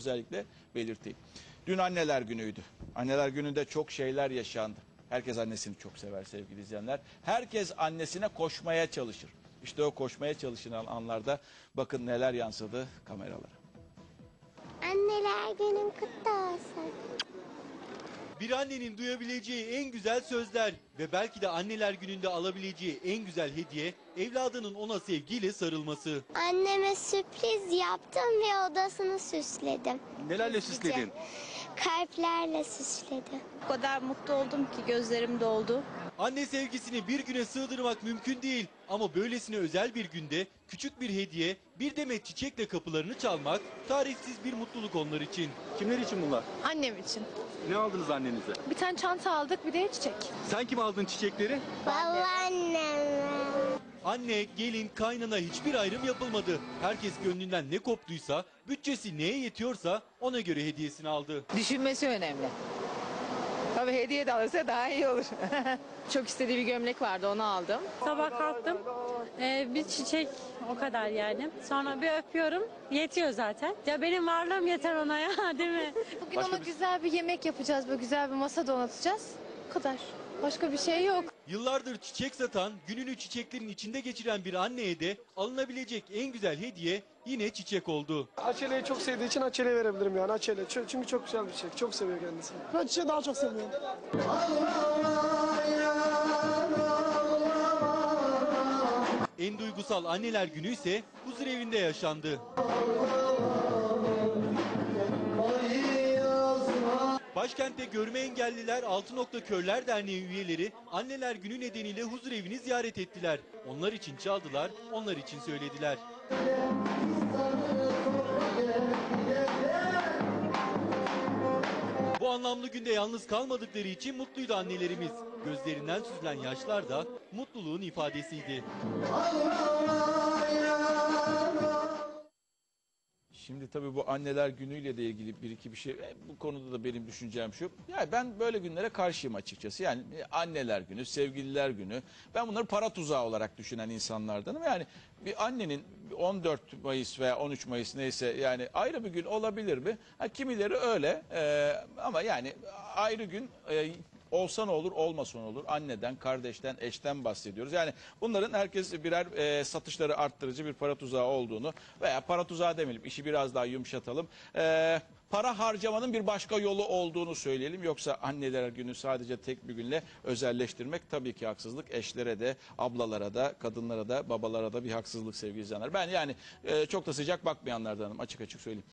özellikle belirteyim. Dün anneler günüydü. Anneler gününde çok şeyler yaşandı. Herkes annesini çok sever sevgili izleyenler. Herkes annesine koşmaya çalışır. İşte o koşmaya çalışılan anlarda bakın neler yansıdı kameralara. Anneler günün kutlu olsun. Bir annenin duyabileceği en güzel sözler ve belki de anneler gününde alabileceği en güzel hediye evladının ona sevgiyle sarılması. Anneme sürpriz yaptım ve odasını süsledim. Nelerle süsledin? Kalplerle süsledim. O kadar mutlu oldum ki gözlerim doldu. Anne sevgisini bir güne sığdırmak mümkün değil ama böylesine özel bir günde küçük bir hediye, bir demet çiçekle kapılarını çalmak tarifsiz bir mutluluk onlar için. Kimler için bunlar? Annem için. Ne aldınız annenize? Bir tane çanta aldık bir de çiçek. Sen kim aldın çiçekleri? Babaanneme. Anne, gelin, kaynana hiçbir ayrım yapılmadı. Herkes gönlünden ne koptuysa, bütçesi neye yetiyorsa ona göre hediyesini aldı. Düşünmesi önemli. Tabii hediye de alırsa daha iyi olur. Çok istediği bir gömlek vardı onu aldım. Sabah kalktım. Ee, bir çiçek o kadar yani. Sonra bir öpüyorum. Yetiyor zaten. Ya benim varlığım yeter ona ya değil mi? Bugün Başka ona bir- güzel bir yemek yapacağız. Böyle güzel bir masa donatacağız. Bu kadar. Başka bir şey yok. Yıllardır çiçek satan, gününü çiçeklerin içinde geçiren bir anneye de alınabilecek en güzel hediye yine çiçek oldu. Açelya'yı çok sevdiği için Açelya'ya verebilirim yani Açelya. Çö- Çünkü çok güzel bir çiçek. Çok seviyor kendisini. Ben çiçeği daha çok seviyorum. En duygusal anneler günü ise huzur evinde yaşandı. Başkentte görme engelliler Altı Nokta Körler Derneği üyeleri anneler günü nedeniyle huzur evini ziyaret ettiler. Onlar için çaldılar, onlar için söylediler. Bu anlamlı günde yalnız kalmadıkları için mutluydu annelerimiz. Gözlerinden süzülen yaşlar da mutluluğun ifadesiydi. Şimdi tabii bu anneler günüyle de ilgili bir iki bir şey. e, Bu konuda da benim düşüncem şu. Yani ben böyle günlere karşıyım açıkçası. Yani e, anneler günü, sevgililer günü. Ben bunları para tuzağı olarak düşünen insanlardanım. Yani bir annenin 14 Mayıs veya 13 Mayıs neyse yani ayrı bir gün olabilir mi? Ha, kimileri öyle e, ama yani ayrı gün e, olsa ne olur olmasa ne olur? Anneden kardeşten eşten bahsediyoruz. Yani bunların herkes birer e, satışları arttırıcı bir para tuzağı olduğunu veya para tuzağı demeyelim işi biraz daha yumuşatalım. E, para harcamanın bir başka yolu olduğunu söyleyelim. Yoksa anneler günü sadece tek bir günle özelleştirmek tabii ki haksızlık. Eşlere de ablalara da kadınlara da babalara da bir haksızlık sevgili izleyenler. Ben yani e, çok da sıcak bakmayanlardanım açık açık söyleyeyim.